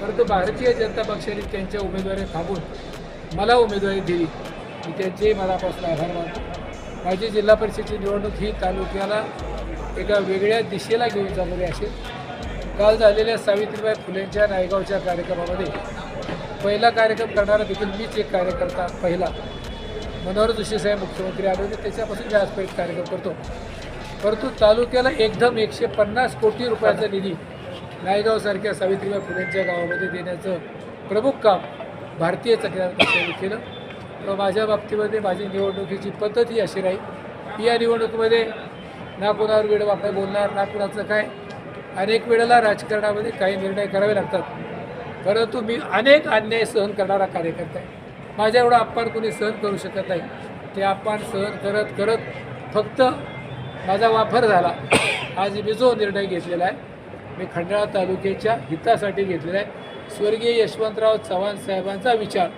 परंतु भारतीय जनता पक्षाने त्यांच्या उमेदवारी थांबून मला उमेदवारी दिली. मी त्यांचेही मनापासून आभार मानतो. माझी जिल्हा परिषदेची निवडणूक ही तालुक्याला एका वेगळ्या दिशेला घेऊन जाणारी असेल. काल झालेल्या सावित्रीबाई फुलेंच्या नायगावच्या कार्यक्रमामध्ये पहिला कार्यक्रम करणारा देखील मीच एक कार्यकर्ता पहिला. मनोहर जोशी साहेब मुख्यमंत्री आले होते त्याच्यापासून मी आजपर्यंत कार्यक्रम करतो. परंतु तालुक्याला एकदम एकशे पन्नास कोटी रुपयाचा निधी नायगावसारख्या सावित्रीबाई फुलेंच्या गावामध्ये देण्याचं प्रमुख काम भारतीय तक्रार पक्षाने केलं. व माझ्या बाबतीमध्ये माझी निवडणुकीची पद्धत ही अशी राहील. या निवडणुकीमध्ये ना कोणावर वेळ वापरा बोलणार ना कुणाचं काय अनेक वेळेला राजकारणामध्ये काही निर्णय करावे लागतात. परंतु मी अनेक अन्याय सहन करणारा कार्यकर्ता आहे. माझ्या एवढा अपमान कोणी सहन करू शकत नाही. ते अपमान सहन करत करत फक्त माझा वापर झाला. आज मी जो निर्णय घेतलेला आहे मी खंडाळा तालुक्याच्या हितासाठी घेतलेला आहे. स्वर्गीय यशवंतराव चव्हाण साहेबांचा विचार.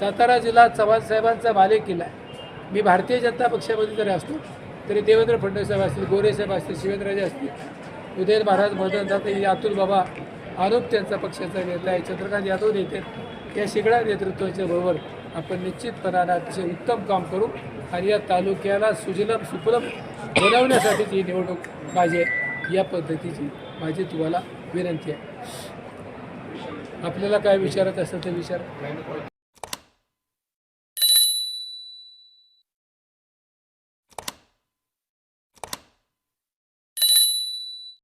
सातारा जिल्हा चव्हाण साहेबांचा मालिक किल्ला आहे. मी भारतीय जनता पक्षामध्ये जरी असतो तरी देवेंद्र फडणवीस साहेब असतील गोरे साहेब असतील शिवेंद्रराजे असतील उदयन महाराज मदन जाते अतुल बाबा आरोप त्यांचा पक्षाचा नेता आहे. चंद्रकांत यादव नेते या शिगड्या नेतृत्वाच्या बरोबर आपण निश्चितपणानं अतिशय उत्तम काम करू आणि या तालुक्याला सुजलम सुफलम बनवण्यासाठीच ही निवडणूक पाहिजे या पद्धतीची. माझी तुम्हाला विनंती आहे. आपल्याला काय विचारत असेल ते विचार.